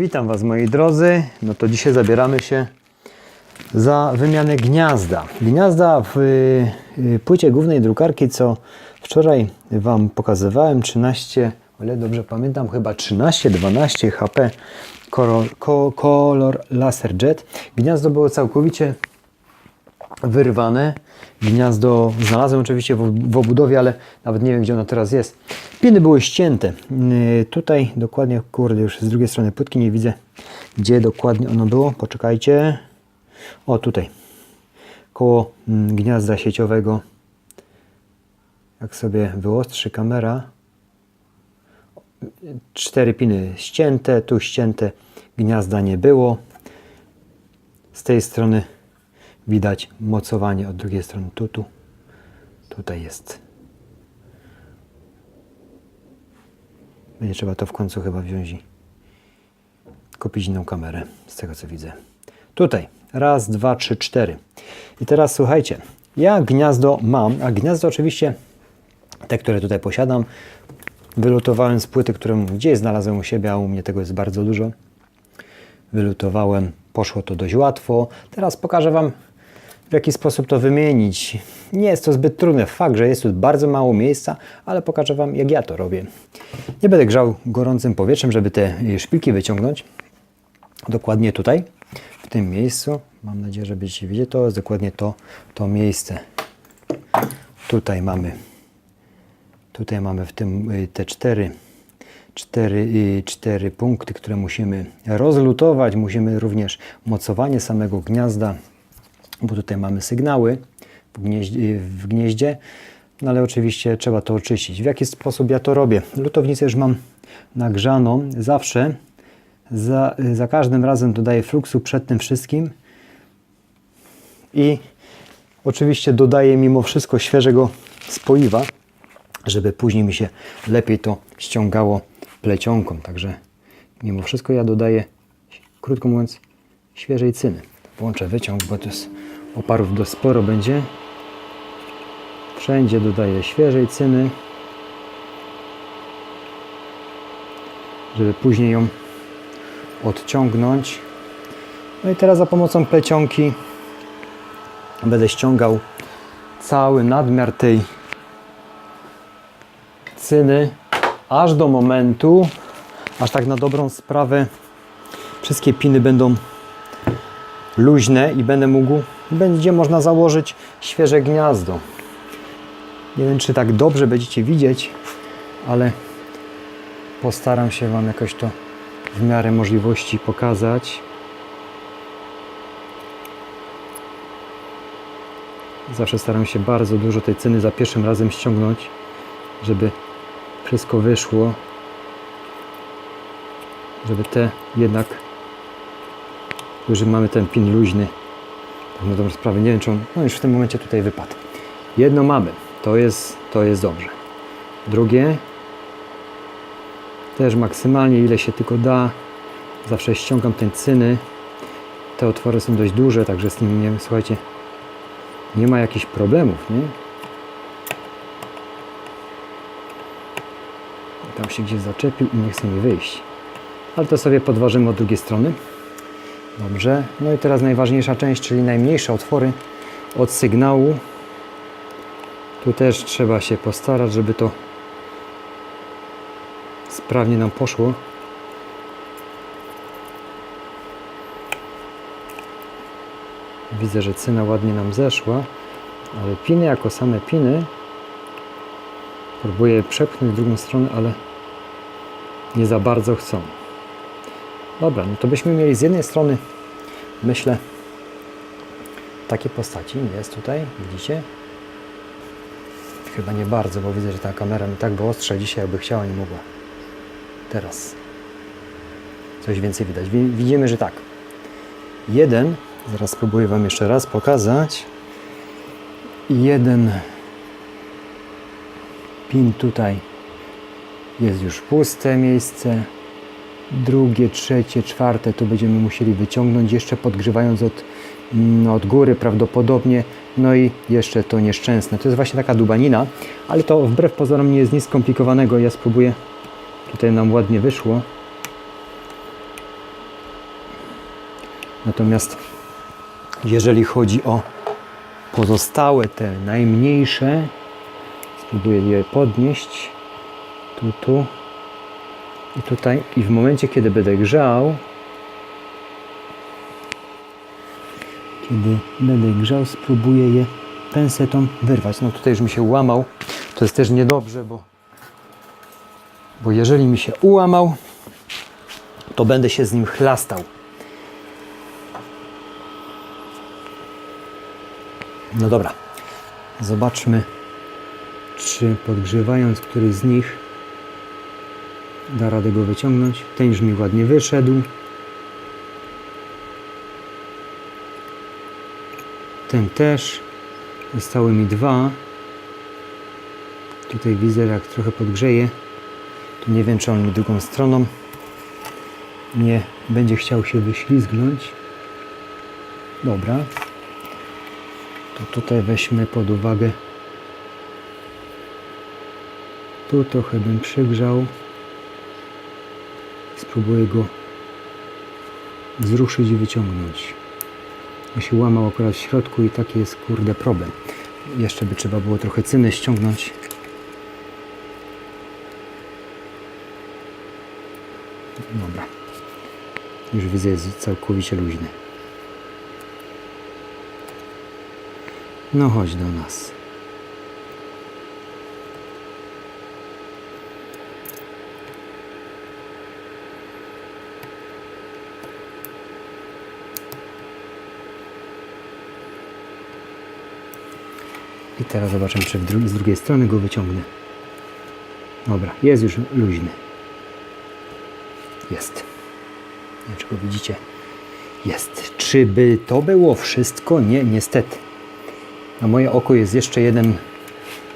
Witam Was moi drodzy. No to dzisiaj zabieramy się za wymianę gniazda. Gniazda w y, y, płycie głównej drukarki, co wczoraj Wam pokazywałem, 13, o ile dobrze pamiętam, chyba 13-12 HP Color, Co- Color Laser Jet. Gniazdo było całkowicie wyrwane. Gniazdo znalazłem oczywiście w, obudowie, ale nawet nie wiem, gdzie ono teraz jest. Piny były ścięte. Yy, tutaj dokładnie, kurde, już z drugiej strony płytki nie widzę, gdzie dokładnie ono było. Poczekajcie. O, tutaj. Koło mm, gniazda sieciowego. Jak sobie wyostrzy kamera. Cztery piny ścięte, tu ścięte, gniazda nie było. Z tej strony widać mocowanie od drugiej strony tu, tu. Tutaj jest. Będzie trzeba to w końcu chyba wziąć i kupić inną kamerę, z tego co widzę. Tutaj. Raz, dwa, trzy, cztery. I teraz słuchajcie. Ja gniazdo mam, a gniazdo oczywiście te, które tutaj posiadam, wylutowałem z płyty, którą gdzieś znalazłem u siebie, a u mnie tego jest bardzo dużo wylutowałem. Poszło to dość łatwo. Teraz pokażę Wam, w jaki sposób to wymienić. Nie jest to zbyt trudne. Fakt, że jest tu bardzo mało miejsca, ale pokażę Wam, jak ja to robię. Nie będę grzał gorącym powietrzem, żeby te y, szpilki wyciągnąć. Dokładnie tutaj, w tym miejscu. Mam nadzieję, że będziecie widzieć. To jest dokładnie to, to miejsce. Tutaj mamy Tutaj mamy w tym y, te cztery, cztery, y, cztery punkty, które musimy rozlutować. Musimy również mocowanie samego gniazda, bo tutaj mamy sygnały w gnieździe. W gnieździe. No ale oczywiście trzeba to oczyścić. W jaki sposób ja to robię? Lutownicę już mam nagrzaną. Zawsze, za, za każdym razem dodaję fluksu przed tym wszystkim i oczywiście dodaję mimo wszystko świeżego spoiwa żeby później mi się lepiej to ściągało plecionką. Także mimo wszystko ja dodaję, krótko mówiąc, świeżej cyny. Włączę wyciąg, bo to jest oparów dość sporo będzie. Wszędzie dodaję świeżej cyny, żeby później ją odciągnąć. No i teraz za pomocą plecionki będę ściągał cały nadmiar tej cyny aż do momentu, aż tak na dobrą sprawę wszystkie piny będą luźne i będę mógł, będzie można założyć świeże gniazdo. Nie wiem, czy tak dobrze będziecie widzieć, ale postaram się Wam jakoś to w miarę możliwości pokazać. Zawsze staram się bardzo dużo tej cyny za pierwszym razem ściągnąć, żeby wszystko wyszło, żeby te jednak, już mamy ten pin luźny, tak na dobrą sprawę, nie wiem czy on, no już w tym momencie tutaj wypadł. Jedno mamy, to jest, to jest dobrze. Drugie, też maksymalnie ile się tylko da, zawsze ściągam ten cyny, te otwory są dość duże, także z nimi, słuchajcie, nie ma jakichś problemów, nie? Tam się gdzieś zaczepił i nie chce mi wyjść. Ale to sobie podważymy od drugiej strony. Dobrze. No i teraz najważniejsza część, czyli najmniejsze otwory od sygnału. Tu też trzeba się postarać, żeby to sprawnie nam poszło. Widzę, że cyna ładnie nam zeszła, ale piny jako same piny próbuję przepchnąć w drugą stronę, ale nie za bardzo chcą. Dobra, no to byśmy mieli z jednej strony, myślę, takie postaci. Jest tutaj, widzicie? Chyba nie bardzo, bo widzę, że ta kamera mi tak wyostrza dzisiaj, jakby chciała, nie mogła. Teraz coś więcej widać. Wi- Widzimy, że tak. Jeden, zaraz spróbuję Wam jeszcze raz pokazać. Jeden pin tutaj jest już puste miejsce. Drugie, trzecie, czwarte tu będziemy musieli wyciągnąć, jeszcze podgrzewając od, mm, od góry prawdopodobnie. No i jeszcze to nieszczęsne. To jest właśnie taka dubanina, ale to wbrew pozorom nie jest nic skomplikowanego. Ja spróbuję. Tutaj nam ładnie wyszło. Natomiast jeżeli chodzi o pozostałe, te najmniejsze, spróbuję je podnieść. Tu, tu i tutaj. I w momencie, kiedy będę grzał, kiedy będę grzał, spróbuję je pensetą wyrwać. No tutaj już mi się łamał. To jest też niedobrze, bo, bo jeżeli mi się ułamał, to będę się z nim chlastał. No dobra. Zobaczmy, czy podgrzewając któryś z nich da radę go wyciągnąć. Ten już mi ładnie wyszedł. Ten też. Zostały mi dwa. Tutaj widzę, jak trochę podgrzeje, to nie wiem, czy on mi drugą stroną nie będzie chciał się wyślizgnąć. Dobra. To tutaj weźmy pod uwagę. Tu trochę bym przygrzał. Spróbuję go wzruszyć i wyciągnąć. On się łamał akurat w środku i taki jest kurde problem. Jeszcze by trzeba było trochę cyny ściągnąć. Dobra. Już widzę, jest całkowicie luźny. No chodź do nas. I teraz zobaczymy, czy z drugiej strony go wyciągnę. Dobra, jest już luźny. Jest. Nie wiem, go widzicie. Jest. Czy by to było wszystko? Nie, niestety. Na moje oko jest jeszcze jeden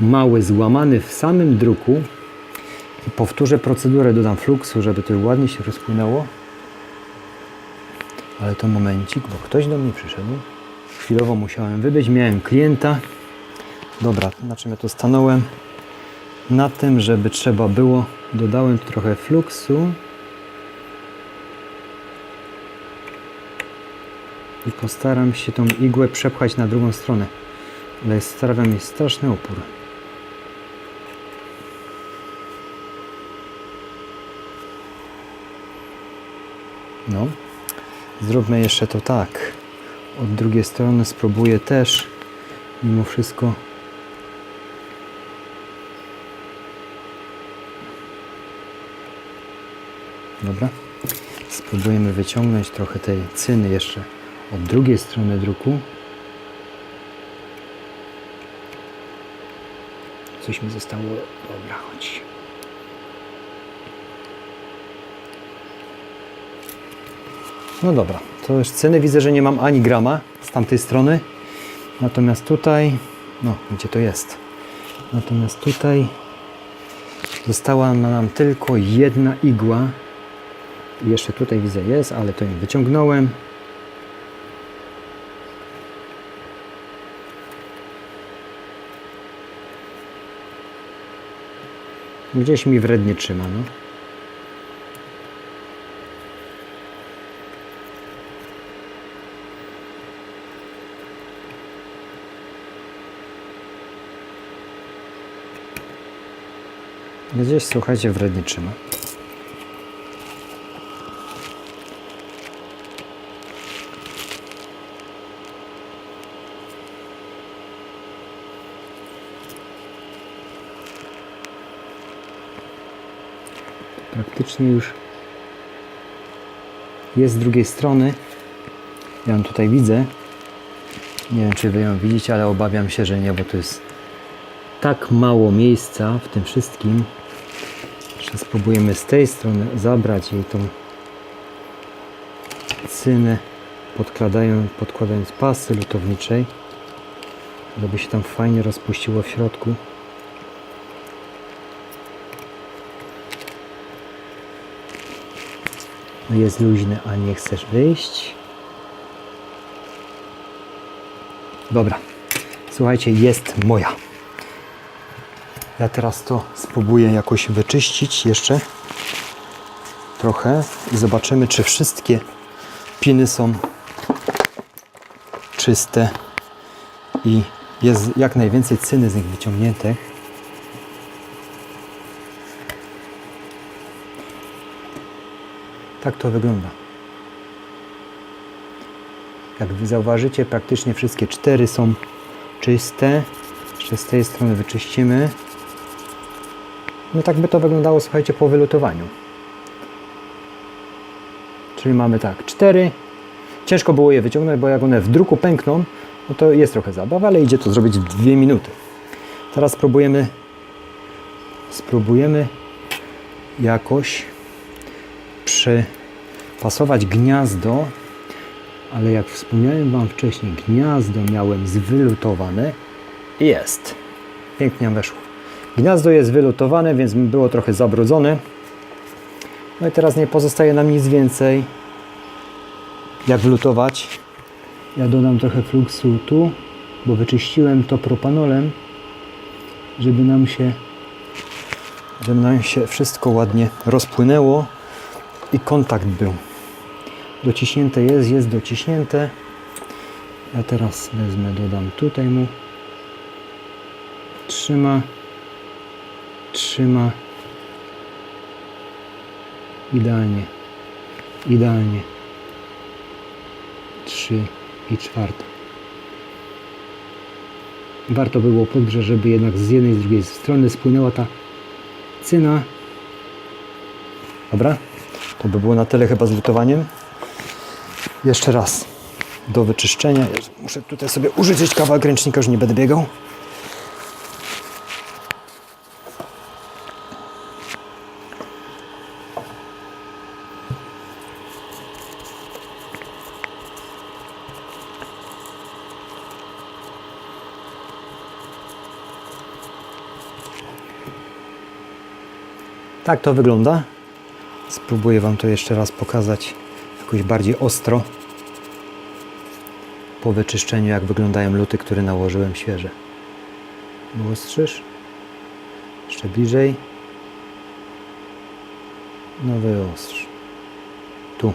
mały złamany w samym druku. I powtórzę procedurę, dodam fluksu, żeby to ładnie się rozpłynęło. Ale to momencik, bo ktoś do mnie przyszedł. Chwilowo musiałem wybyć. Miałem klienta. Dobra, na czym ja to stanąłem? Na tym, żeby trzeba było, dodałem trochę fluksu. I postaram się tą igłę przepchać na drugą stronę. Ale stawia mi straszny opór. No, zróbmy jeszcze to tak. Od drugiej strony spróbuję też mimo wszystko Dobra. Spróbujemy wyciągnąć trochę tej cyny jeszcze od drugiej strony druku. Coś mi zostało. Dobra, chodź. No dobra, to już ceny widzę, że nie mam ani grama z tamtej strony. Natomiast tutaj, no gdzie to jest? Natomiast tutaj została nam tylko jedna igła. Jeszcze tutaj widzę jest, ale to ją wyciągnąłem. Gdzieś mi wrednie trzyma, no. Gdzieś, słuchajcie, wrednie trzyma. Praktycznie już jest z drugiej strony. Ja ją tutaj widzę. Nie wiem, czy wy ją widzicie, ale obawiam się, że nie, bo to jest tak mało miejsca w tym wszystkim, że spróbujemy z tej strony zabrać jej tą cynę, podkładając pasy lutowniczej, żeby się tam fajnie rozpuściło w środku. Jest luźny, a nie chcesz wyjść. Dobra. Słuchajcie, jest moja. Ja teraz to spróbuję jakoś wyczyścić jeszcze trochę i zobaczymy, czy wszystkie piny są czyste i jest jak najwięcej cyny z nich wyciągnięte. Tak to wygląda. Jak zauważycie, praktycznie wszystkie cztery są czyste. Jeszcze z tej strony wyczyścimy. No tak by to wyglądało, słuchajcie, po wylutowaniu. Czyli mamy tak, cztery. Ciężko było je wyciągnąć, bo jak one w druku pękną, no to jest trochę zabawa, ale idzie to zrobić w dwie minuty. Teraz spróbujemy spróbujemy jakoś przypasować gniazdo, ale jak wspomniałem Wam wcześniej, gniazdo miałem zwylutowane. Jest. Pięknie weszło. Gniazdo jest wylutowane, więc było trochę zabrudzone. No i teraz nie pozostaje nam nic więcej, jak wlutować. Ja dodam trochę fluksu tu, bo wyczyściłem to propanolem, żeby nam się żeby nam się wszystko ładnie rozpłynęło i kontakt był. Dociśnięte jest, jest dociśnięte. Ja teraz wezmę, dodam tutaj mu. Trzyma. Trzyma. Idealnie. Idealnie. Trzy i czwarta. Warto było podgrzać, żeby jednak z jednej i z drugiej strony spłynęła ta cyna. Dobra, to by było na tyle chyba z lutowaniem. Jeszcze raz do wyczyszczenia. Muszę tutaj sobie użyć kawałek ręcznika, już nie będę biegał. Tak to wygląda. Spróbuję Wam to jeszcze raz pokazać jakoś bardziej ostro po wyczyszczeniu, jak wyglądają luty, które nałożyłem świeże. Wyostrzysz? Jeszcze bliżej. No wyostrz. Tu.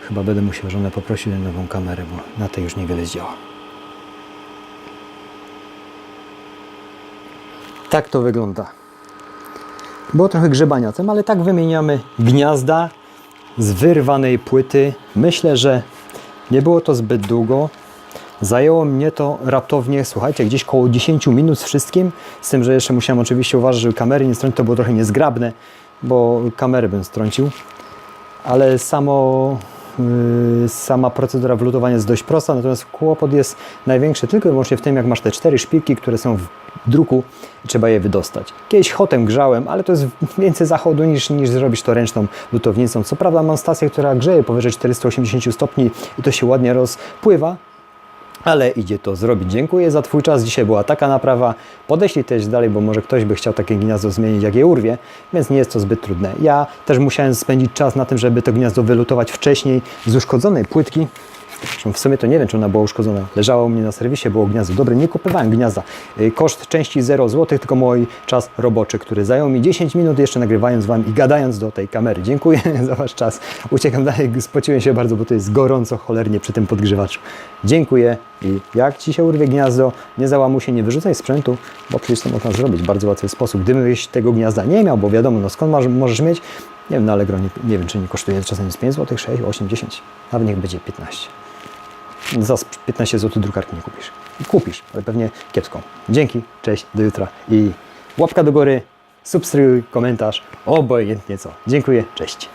Chyba będę musiał żonę poprosić o nową kamerę, bo na tej już niewiele zdziała. Tak to wygląda. Było trochę grzebania tym, ale tak wymieniamy gniazda z wyrwanej płyty. Myślę, że nie było to zbyt długo. Zajęło mnie to raptownie, słuchajcie, gdzieś koło 10 minut z wszystkim. Z tym, że jeszcze musiałem oczywiście uważać, żeby kamery nie strącić. To było trochę niezgrabne, bo kamery bym strącił. Ale samo, sama procedura wlutowania jest dość prosta, natomiast kłopot jest największy tylko i wyłącznie w tym, jak masz te cztery szpilki, które są w druku i trzeba je wydostać. Kiedyś hotem grzałem, ale to jest więcej zachodu niż, niż zrobić to ręczną lutownicą. Co prawda mam stację, która grzeje powyżej 480 stopni i to się ładnie rozpływa, ale idzie to zrobić. Dziękuję za Twój czas. Dzisiaj była taka naprawa. Podeślij też dalej, bo może ktoś by chciał takie gniazdo zmienić, jak je urwie, więc nie jest to zbyt trudne. Ja też musiałem spędzić czas na tym, żeby to gniazdo wylutować wcześniej z uszkodzonej płytki. Zresztą w sumie to nie wiem, czy ona była uszkodzona. Leżało u mnie na serwisie, było gniazdo. Dobre, nie kupowałem gniazda. Y, Koszt części 0 zł, tylko mój czas roboczy, który zajął mi 10 minut jeszcze nagrywając Wam i gadając do tej kamery. Dziękuję za Wasz czas. Uciekam dalej, spociłem się bardzo, bo to jest gorąco cholernie przy tym podgrzewaczu. Dziękuję i jak Ci się urwie gniazdo, nie załamuj się, nie wyrzucaj sprzętu, bo przecież to można zrobić w bardzo łatwy sposób. Gdybyś tego gniazda nie miał, bo wiadomo, no skąd masz, możesz mieć, nie wiem, na Allegro nie, nie wiem, czy nie kosztuje czasem jest 5 zł, 6, 8, 10, nawet niech będzie 15 za 15 zł drukarki nie kupisz. Kupisz, ale pewnie kiepską. Dzięki, cześć, do jutra i łapka do góry, subskrybuj, komentarz, obojętnie co. Dziękuję, cześć.